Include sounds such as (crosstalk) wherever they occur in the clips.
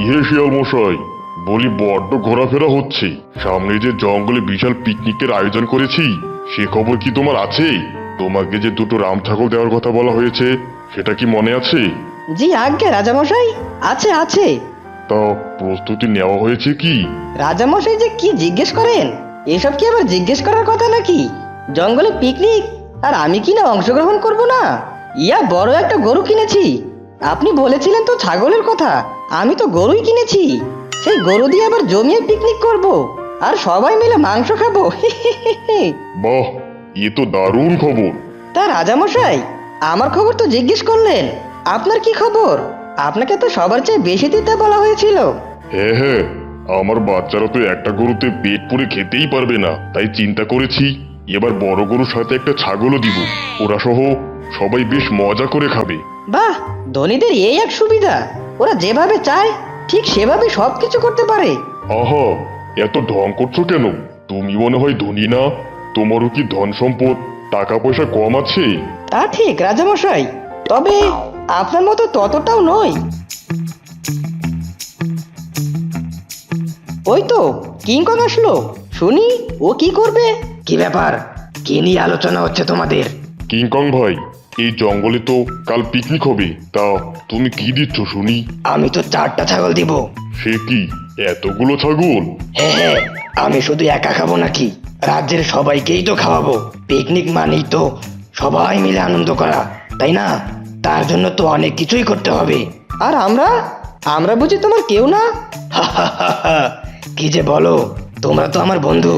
কি হে শিয়াল মশাই বলি বড্ড ঘোরাফেরা হচ্ছে। সামনে যে জঙ্গলে বিশাল পিকনিকের আয়োজন করেছি সে খবর কি তোমার আছে? তোমাকে যে দুটো রাম ছাগল দেওয়ার কথা বলা হয়েছে সেটা কি মনে আছে? জি আজ্ঞে রাজামশাই আছে আছে। তা প্রস্তুতি নেওয়া হয়েছে কি? রাজামশাই যে কি জিজ্ঞেস করেন? এসব কি আবার জিজ্ঞেস করার কথা নাকি? জঙ্গলে পিকনিক? আর আমি কি না অংশগ্রহণ করব না? ইয়া বড় একটা গরু কিনেছি। আপনি বলেছিলেন তো ছাগলের কথা। আমি তো গরুই কিনেছি। সেই গরু দিয়ে আবার জমিয়ে পিকনিক করব। আর সবাই মিলে মাংস খাব। (laughs) বাহ এ তো দারুণ খবর। তা রাজামশাই আমার খবর তো জিজ্ঞেস করলেন। আপনার কি খবর? আপনাকে তো সবার চেয়ে বেশি দিতে বলা হয়েছিল। হ্যাঁ হ্যাঁ আমার বাচ্চারা তো একটা গরুতে পেট পুরে খেতেই পারবে না। তাই চিন্তা করেছি এবার বড় গরুর সাথে একটা ছাগলও দিব। ওরা সহ সবাই বেশ মজা করে খাবে। বাহ ধনীদের এই এক সুবিধা। ওরা যেভাবে চায় ঠিক সেভাবে সবকিছু করতে পারে। আহা এত ঢং করছ কেন? তুমি মনে হয় ধনী না? তোমারও কি ধন সম্পদ টাকা পয়সা কম আছে? তা ঠিক রাজামশাই। তবে আপনার মতো ততটাও নয়। ওই তো কিংকং আসলো। শুনি ও কি করবে? কি ব্যাপার? কি নিয়ে আলোচনা হচ্ছে তোমাদের? কিংকং ভাই এই জঙ্গলে তো কাল পিকনিক হবে। তা তুমি কি দিচ্ছ শুনি? আমি তো চারটা ছাগল দিব। সে কি এতগুলো ছাগল? হ্যাঁ হ্যাঁ আমি শুধু একা খাব নাকি? রাজ্যের সবাইকেই তো খাওয়াবো। পিকনিক মানেই তো সবাই মিলে আনন্দ করা তাই না? তার জন্য তো অনেক কিছুই করতে হবে। আর আমরা? আমরা বুঝি তোমার কেউ না? কি যে বলো তোমরা তো আমার বন্ধু।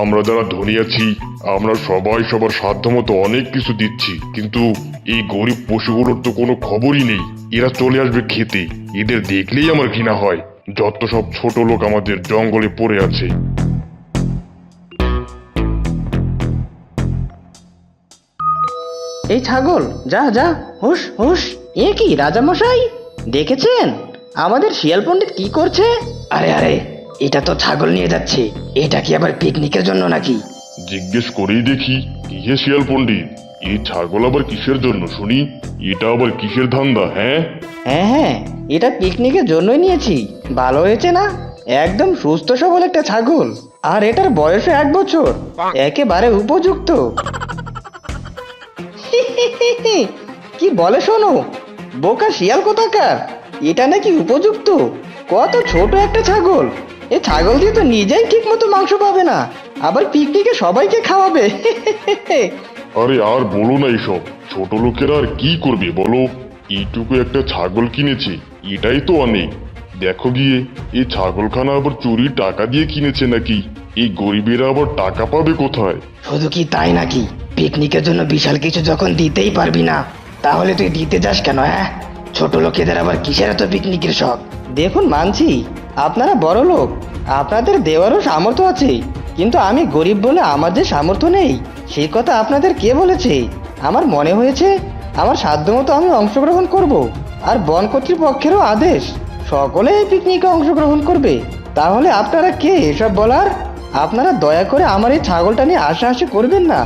আমরা যারা ধনী আছি, আমরা সবাই সবার সাধ্য মতো অনেক কিছু দিচ্ছি, কিন্তু এই গরিব পশুগুলোর তো কোনো খবরই নেই। এরা চলে আসবে খেতে। এদের দেখলেই আমার ঘৃণা হয়। যত সব ছোট লোক আমাদের জঙ্গলে পড়ে আছে। এই ছাগল, যা যা হুস হুশ। এ কি, রাজামশাই? দেখেছেন? আমাদের শিয়াল পণ্ডিত কি করছে? আরে আরে এটা তো ছাগল নিয়ে যাচ্ছে। এটা কি আবার পিকনিকের জন্য নাকি? জিজ্ঞেস করেই দেখি কি হে শিয়াল পণ্ডিত এই ছাগল আবার কিসের জন্য শুনি? এটা আবার কিসের ধান্দা হ্যাঁ? হ্যাঁ হ্যাঁ এটা পিকনিকের জন্যই নিয়েছি। ভালো হয়েছে না? একদম সুস্থ সবল একটা ছাগল। আর এটার বয়স এক বছর। একেবারে উপযুক্ত। (laughs) কি বলে শোনো? বোকা শিয়াল কোথাকার? এটা নাকি উপযুক্ত? কত ছোট একটা ছাগল। এ ছাগল দিয়ে তো নিজেই ঠিক মতো মাংস পাবে না। আবার পিকনিকে সবাইকে খাওয়াবে। আরে আর বলো না এইসব ছোট লোকেরা আর কি করবে বলো? এইটুকু একটা ছাগল কিনেছে এটাই তো অনেক। দেখো গিয়ে এই ছাগলখানা আবার চুরি টাকা দিয়ে কিনেছে নাকি? এই গরিবেরা আবার টাকা পাবে কোথায়? শুধু কি তাই নাকি? পিকনিকের জন্য বিশাল কিছু যখন দিতেই পারবি না তাহলে তুই দিতে যাস কেন হ্যাঁ? ছোট লোকেদের আবার কিসের এত পিকনিকের শখ? দেখুন মানছি। আপনারা বড় লোক, আপনাদের দেওয়ারও সামর্থ্য আছে, কিন্তু আমি গরিব বলে আমার যে সামর্থ্য নেই, সেই কথা আপনাদের কে বলেছে? আমার মনে হয়েছে, আমার সাধ্যমতো আমি অংশগ্রহণ করব, আর বন কর্তৃপক্ষেরও আদেশ সকলে এই পিকনিকে অংশগ্রহণ করবে। তাহলে আপনারা কে এসব বলার? আপনারা দয়া করে আমার এই ছাগলটা নিয়ে হাসাহাসি করবেন না।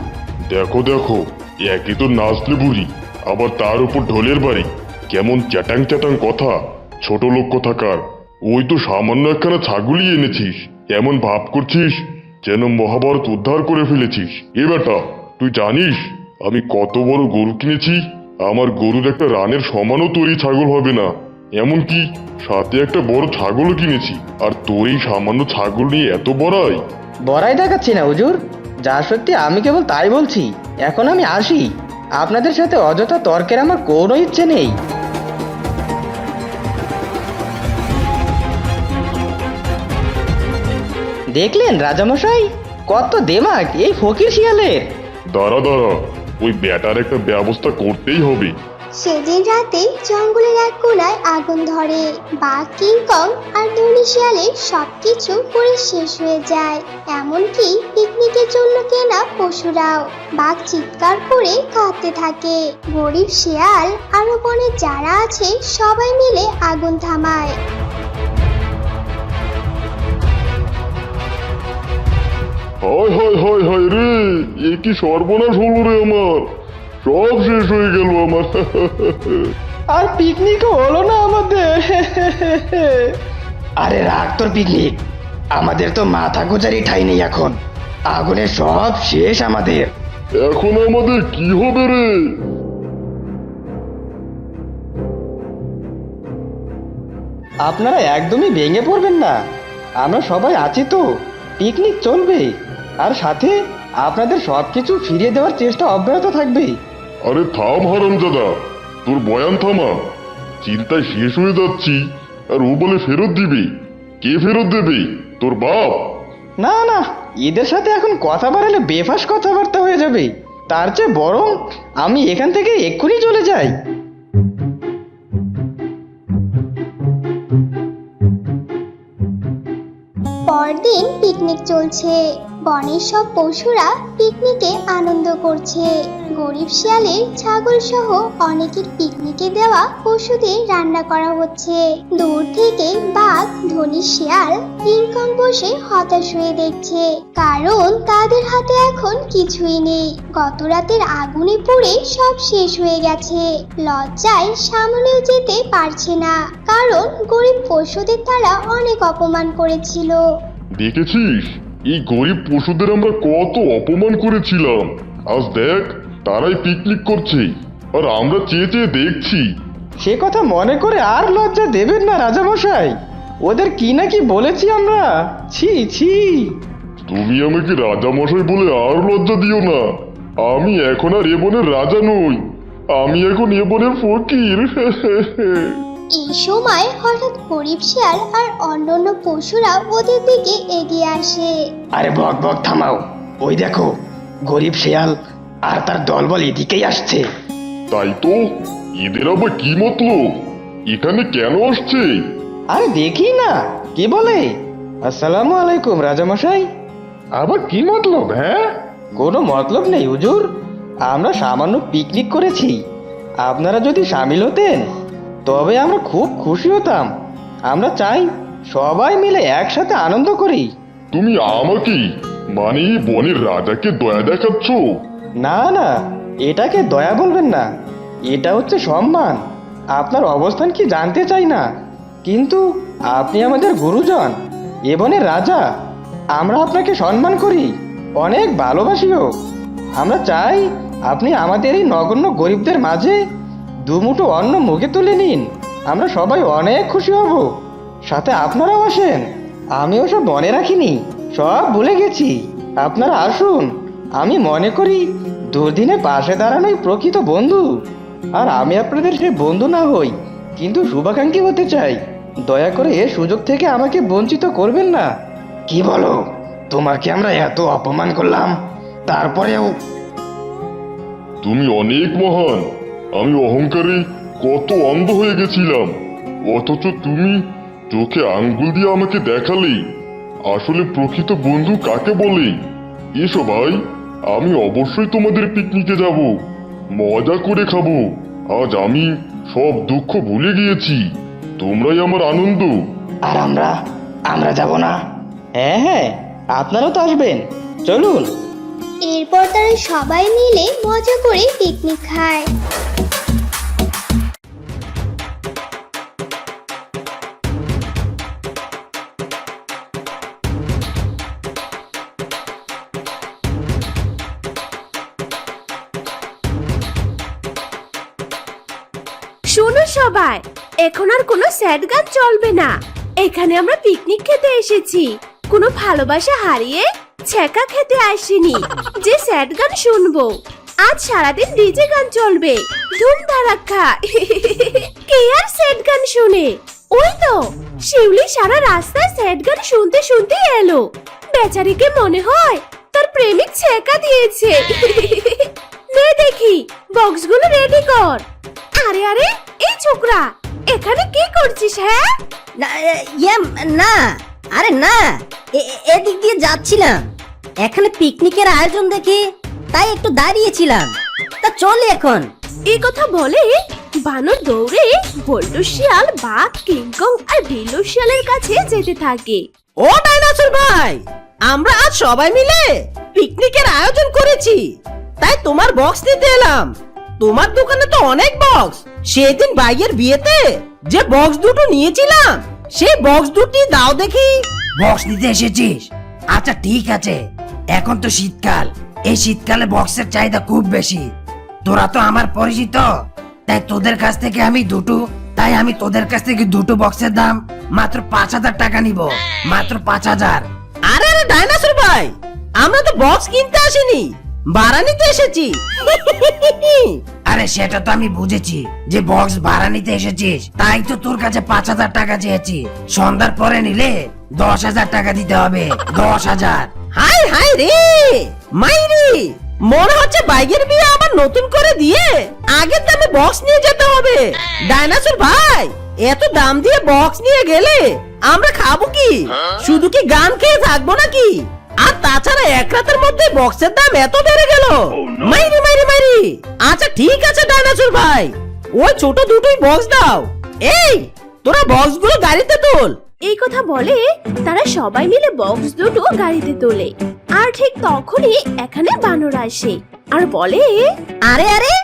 দেখো দেখো, একই তো নাচলে বুড়ি, আবার তার উপর ঢোলের বাড়ি, কেমন চ্যাটাং চ্যাটাং কথা, ছোট লোক কথাকার? ওই তো সামান্য একখানা ছাগলই এনেছিস। এমন ভাব করছিস? যেন মহাভারত উদ্ধার করে ফেলেছিস। এ বেটা, তুই জানিস, আমি কত বড় গরু কিনেছি? আমার গরুর একটা রানের সমানও তোর এই ছাগল হবে না। এমনকি সাথে একটা বড় ছাগলও কিনেছি। আর তোর এই সামান্য ছাগল নিয়ে এত বড়াই? বড়াই দেখাচ্ছি না, হুজুর। যা সত্যি আমি কেবল তাই বলছি। এখন আমি আসি। আপনাদের সাথে অযথা তর্কের আমার কোনো ইচ্ছে নেই। দেখলেন রাজামশাই? কত দেমাগ এই ফকির শিয়ালের। দাঁড়া দাঁড়া ওই ব্যাটার একটা ব্যবস্থা করতেই হবে। সেদিন রাতে জঙ্গলের এক কোনায় আগুন ধরে বাঘ কিংকং আর ধনী শিয়ালের সবকিছু পুড়ে শেষ হয়ে যায়। এমনকি পিকনিকের জন্য কেনা পশুরাও বাঘ চিৎকার করে কাঁদতে থাকে। গরিব শিয়াল আরও বনে যারা আছে সবাই মিলে আগুন থামায়। হায় হায় হায় হায় রে এ কি সর্বনাশ হলো রে আমার। সব শেষ হয়ে গেল আমার। আর পিকনিকও হলো না আমাদের। আরে রাখ তোর পিকনিক আমাদের তো মাথা গোজারি ঠাই নেই এখন। আগুনের সব শেষ আমাদের। এখন আমাদের কি হবে রে? আপনারা একদমই ভেঙে পড়বেন না। আমরা সবাই আছি তো। পিকনিক চলবে আর সাথে আপনাদের সব কিছু ফিরিয়ে দেওয়ার চেষ্টা অব্যাহত থাকবে আরে থাম হারামজাদা তোর বয়ান থামা। চিন্তায় শেষ হয়ে যাচ্ছি আর ও বলে ফেরত দিবে। কে ফেরত দেবে? তোর বাপ? না না এদের সাথে এখন কথা বাড়ালে বেফাস কথাবার্তা হয়ে যাবে। তার চেয়ে বরং আমি এখান থেকে এক্ষুনি চলে যাই। পরদিন পিকনিক চলছে। বনের সব পশুরা পিকনিকে আনন্দ করছে। গরিব শিয়ালের ছাগল সহ অনেকের পিকনিকে দেওয়া পশুদের রান্না করা হচ্ছে। দূর থেকে বাঘ, ধনী শিয়াল কিংকং বসে হতাশ হয়ে দেখছে। কারণ তাদের হাতে এখন কিছুই নেই। গত রাতের আগুনে পুড়ে সব শেষ হয়ে গেছে। লজ্জায় সামনেও যেতে পারছে না। কারণ গরিব পশুদের তারা অনেক অপমান করেছিল। দেখেছিস? এই গরিব পশুদের আমরা কত অপমান করেছিলাম। আজ দেখ তারাই পিকনিক করছে। আর আমরা চেয়ে চেয়ে দেখছি। সে কথা মনে করে আর লজ্জা দেবেন না রাজামশাই। ওদের কি না কি বলেছি আমরা? ছি ছি। তুমি আমাকে রাজা মশাই বলে আর লজ্জা দিও না। আমি এখন আর এ বনের রাজা নই। আমি এখন এ বনের ফকির। (laughs) এই সময় হঠাৎ গরিব শিয়াল আর অন্যান্য পশুরা ওদের দিকে এগিয়ে আসে। আরে বক বক থামাও। ওই দেখো গরিব শেয়াল আর তার দলবল এদিকেই আসছে। তাই তো এদের আবার কি মতলব? এখানে কেন আসছে? আরে দেখি না কি বলে? আসসালামু আলাইকুম রাজামশাই। আবার কি মতলব হ্যাঁ? কোনো মতলব নেই হুজুর। আমরা সামান্য পিকনিক করেছি। আপনারা যদি সামিল হতেন তবে আমরা খুব খুশি হতাম। আমরা চাই সবাই মিলে একসাথে আনন্দ করি। তুমি আমাকে মানে বনের রাজাকে দয়া দেখাচ্ছ? না না এটাকে দয়া বলবেন না। এটা হচ্ছে সম্মান। আপনার অবস্থান কি জানতে চাই না। কিন্তু আপনি আমাদের গুরুজন এবনের রাজা। আমরা আপনাকে সম্মান করি অনেক ভালোবাসিও। আমরা চাই আপনি আমাদের এই নগণ্য গরিবদের মাঝে দুমুঠো অন্ন মুখে তুলে নিন। আমরা সবাই অনেক খুশি হব। সাথে আপনারাও আসেন। আমি ওসব মনে রাখিনি। সব ভুলে গেছি। আপনারা আসুন। আমি মনে করি দুর্দিনে পাশে দাঁড়ানোই প্রকৃত বন্ধু। আর আমি আপনাদের সে বন্ধু না হই, কিন্তু শুভাকাঙ্ক্ষী হতে চাই। দয়া করে এ সুযোগ থেকে আমাকে বঞ্চিত করবেন না। কি বলো? তোমাকে আমরা এত অপমান করলাম। তারপরেও তুমি অনেক মহান। আমি অহংকারে কত অন্ধ হয়ে গেছিলাম। অথচ তুমি চোখে আঙ্গুল দিয়ে আমাকে দেখালে। আসলে প্রকৃত বন্ধু কাকে বলে? এসো ভাই আমি অবশ্যই তোমাদের পিকনিকে যাব। মজা করে খাব। আজ আমি সব দুঃখ ভুলে গিয়েছি। তোমরাই আমার আনন্দ। আর আমরা আমরা যাব না? হ্যাঁ হ্যাঁ আপনারাও তো আসবেন। চলুন। এরপর তারা সবাই মিলে মজা করে পিকনিক খায়। শোনো সবাই, এখন আর কোনো স্যাড গান চলবে না। এখানে আমরা পিকনিক খেতে এসেছি। কোনো ভালোবাসা হারিয়ে ছ্যাঁকা খেতে আসিনি। যে স্যাড গান শুনব, আজ সারাদিন ডিজে গান চলবে। ধুম ধারাক্কা কে আর স্যাড গান শুনে? ওই তো, শিউলি সারা রাস্তায় স্যাড গান শুনতে শুনতে এলো। বেচারিকে মনে হয় তার প্রেমিক ছ্যাঁকা দিয়েছে। নে দেখি বক্সগুলো রেডি কর। আরে আরে এই ছোকরা এখানে কি করছিস হ্যাঁ? না ইয়ে না আরে না এদিক দিয়ে যাচ্ছিলাম। এখানে পিকনিকের আয়োজন দেখে তাই একটু দাঁড়িয়েছিলাম। তা চলে এখন। এই কথা বলে বানর দৌড়ে বল্টু শিয়াল বাঘ কিংকং আর বিল্লু শিয়ালের কাছে যেতে থাকে। ও ডাইনোসর ভাই আমরা আজ সবাই মিলে পিকনিকের আয়োজন করেছি। তাই তোমার বক্স নিতে এলাম। তোমার দোকানে তো অনেক বক্স সেদিন ভাইয়ের বিয়েতে যে বক্স দুটো নিয়েছিলাম সেই বক্স দুটি দাও দেখি। বক্স নিতে এসেছিস? আচ্ছা ঠিক আছে। এখন তো শীতকাল। এই শীতকালে বক্সের চাহিদা খুব বেশি। তোরা তো আমার পরিচিত। তাই তোদের কাছ থেকে আমি দুটো তাই আমি তোদের কাছ থেকে দুটো বক্সের দাম মাত্র পাঁচ হাজার টাকা নিব। মাত্র পাঁচ হাজার। আরে আরে ডাইনোসর ভাই আমরা তো বক্স কিনতে আসিনি। ভাড়া নিতে এসেছি। (laughs) আরে সেটা তো আমি বুঝেছি যে বক্স ভাড়া নিতে এসেছিস। তাই তো তোর কাছে পাঁচ হাজার টাকা চেয়েছি। সন্ধ্যার পরে নিলে দশ হাজার টাকা দিতে হবে। দশ হাজার। হাই হাই রে! মাইরি মনে হচ্ছে বাইকের বিয়ে আবার নতুন করে দিয়ে আগের দামে বক্স নিয়ে যেতে হবে। ডাইনোসর ভাই এত দাম দিয়ে বক্স নিয়ে গেলে আমরা খাব কি? শুধু কি গান খেয়ে থাকব নাকি? আর তাছাড়া এক রাতের মধ্যে বক্সের দাম এত বেড়ে গেল। মাইরি মাইরি মাইরি। আচ্ছা ঠিক আছে ডাইনোসর ভাই। ওই ছোট দুটোই বক্স দাও। এই তোরা বক্সগুলো গাড়িতে তোল। এই কথা বলে তারা সবাই মিলে বক্স দুটো গাড়িতে তোলে। আর ঠিক তখনই এখানে বানর আসে। আর বলে আরে আরে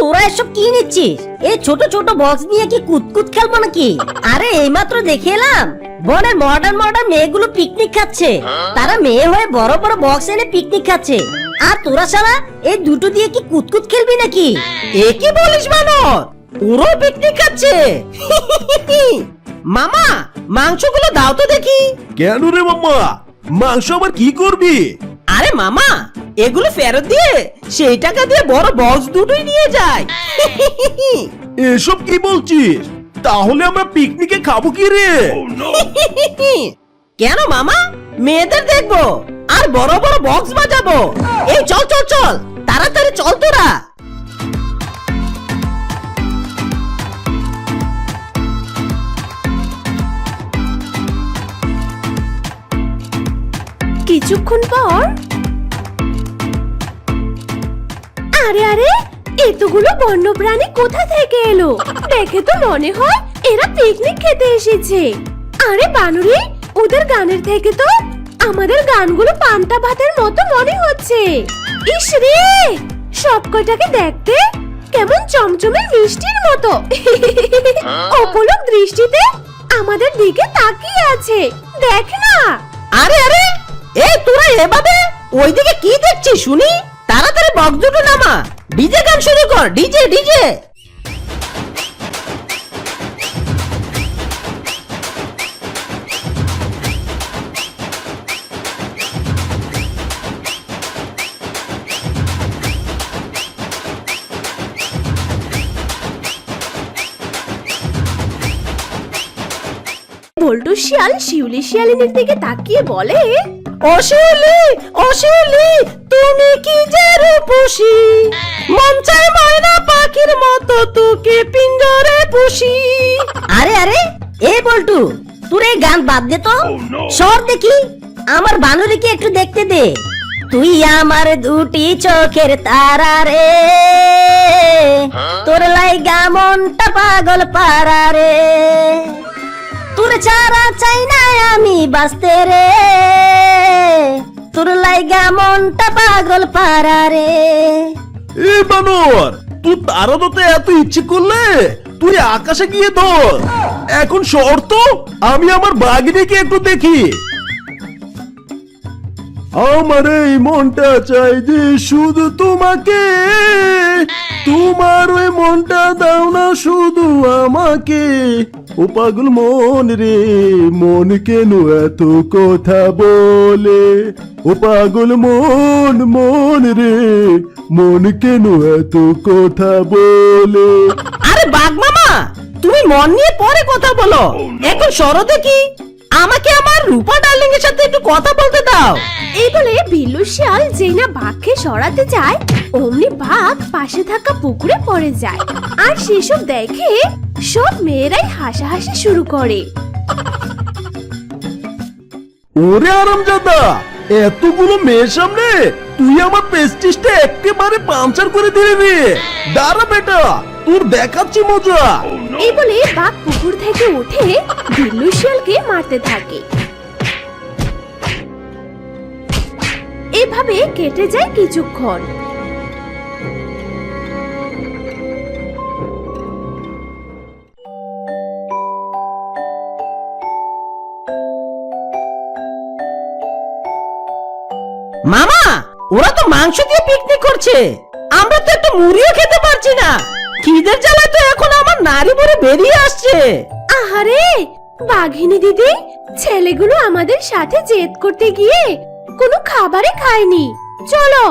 তোরা এসব কি নিচ্ছিস? এই ছোট ছোট বক্স নিয়ে কি কুতকুত খেলব নাকি? আরে এইমাত্র দেখে এলাম। বনের মডার্ন মডার্ন মেয়েগুলো পিকনিক খাচ্ছে। তারা মেয়ে হয়ে বড় বড় বক্স এনে পিকনিক খাচ্ছে। আর তোরা সারা এই দুটো দিয়ে কি কুতকুত খেলবি নাকি? এ কি বলিস বানর? ওরও পিকনিক খাচ্ছে। মামা মাংসগুলো দাও তো দেখি। কেন রে মাম্মা? মাংস আবার কি করবি? আরে মামা এগুলো ফেরত দিয়ে সেই টাকা দিয়ে বড় বক্স দুটোই নিয়ে যায়। এসব কি বলছিস? তাহলে আমরা পিকনিকে খাব কি রে? কেন মামা? মেয়েদের দেখব আর বড় বড় বক্স বাজাবো। এই চল চল চল তাড়াতাড়ি চল তোরা। কিছুক্ষণ পর আরে আরে, এতগুলো বন্যপ্রাণী কোথা থেকে এলো? দেখে তো মনে হয় এরা পিকনিক খেতে এসেছে। আরে, বানুরি, ওদের গানের থেকে তো আমাদের গানগুলো পান্তা ভাতের মতো মনে হচ্ছে। ইস রে সব কটাকে দেখতে কেমন চমচমে মিষ্টির মতো। অপলক দৃষ্টিতে আমাদের দিকে তাকিয়ে আছে। দেখ না। আরে আরে এই তোরা এভাবে ওইদিকে কি দেখছিস শুনি? তাড়াতাড়ি বক্স দুটো নামা। ডিজে গান শুরু কর, ডিজে ডিজে। বল্টু শিয়াল শিউলি শিয়ালিনীর দিকে তাকিয়ে বলে অশিউলি অশিউলি তুমি কি যে রূপসী? মন চায় ময়না পাখির মতো তোকে পিঞ্জরে পুষি। আরে আরে এ বল্টু তোর এই গান বাদ দে তো। সর দেখি আমার বানরিকে একটু দেখতে দে। তুই আমার দুটি চোখের তারা রে। তোর লাইগা মনটা পাগল পারা রে। তোর ছাড়া চাই না আমি বাঁচতে রে। তোর লাইগা মনটা পাগল পারা রে। এ বানর, তুই তারা তো এত ইচ্ছে করলে? তুই আকাশে গিয়ে ধর। এখন শর্ত আমি আমার বাগিনীকে একটু দেখি। আমার এই মনটা চাই যে শুধু তোমাকে। তোমার ওই মনটা দাও না শুধু আমাকে। ও পাগল মন রে মন কেন এত কথা বলে? ও পাগল মন মন রে মন কেন এত কথা বলে? আরে বাঘ মামা তুমি মন নিয়ে পরে কথা বলো। এখন সরো দেখি। আমাকে আমার রূপা ডার্লিং এর সাথে একটু কথা বলতে দাও। এই বলে বিল্লু শিয়াল যেই না বাঘকে সরাতে যায় অমনি বাঘ পাশে থাকা পুকুরে পড়ে যায়। আর সেসব দেখে সব মেয়েরাই হাসাহাসি শুরু করে। ওরে আরামজাদা এতগুলো মেয়ের সামনে তুই আমার পেস্টিসটা একেবারে পাঞ্চার করে দিলি রে। দাঁড়া বেটা তোর দেখাচ্ছি মজা। এই বলে বাঘ পুকুর থেকে উঠে বিল্লু শিয়ালকে মারতে থাকে। এভাবে কেটে যায় কিছুক্ষণ। ওরা তো মাংস দিয়ে পিকনিক করছে। আমরা তো একটু মুড়িও খেতে পারছি না। খিদের জ্বালায় তো এখন আমার নারী ভরে বেরিয়ে আসছে। আহারে বাঘিনী দিদি ছেলেগুলো আমাদের সাথে জেদ করতে গিয়ে কোনো খাবারে খায়নি। চলো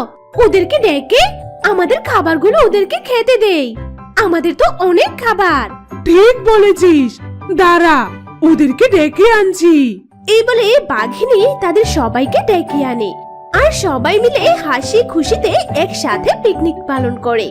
ওদেরকে ডেকে আমাদের খাবারগুলো ওদেরকে খেতে দেই। আমাদের তো অনেক খাবার। ঠিক বলেছিস। দাঁড়া ওদেরকে ডেকে আনছি। এই বলে বাঘিনী তাদের সবাইকে ডেকে আনে। আর সবাই মিলে হাসি খুশিতে একসাথে পিকনিক পালন করে।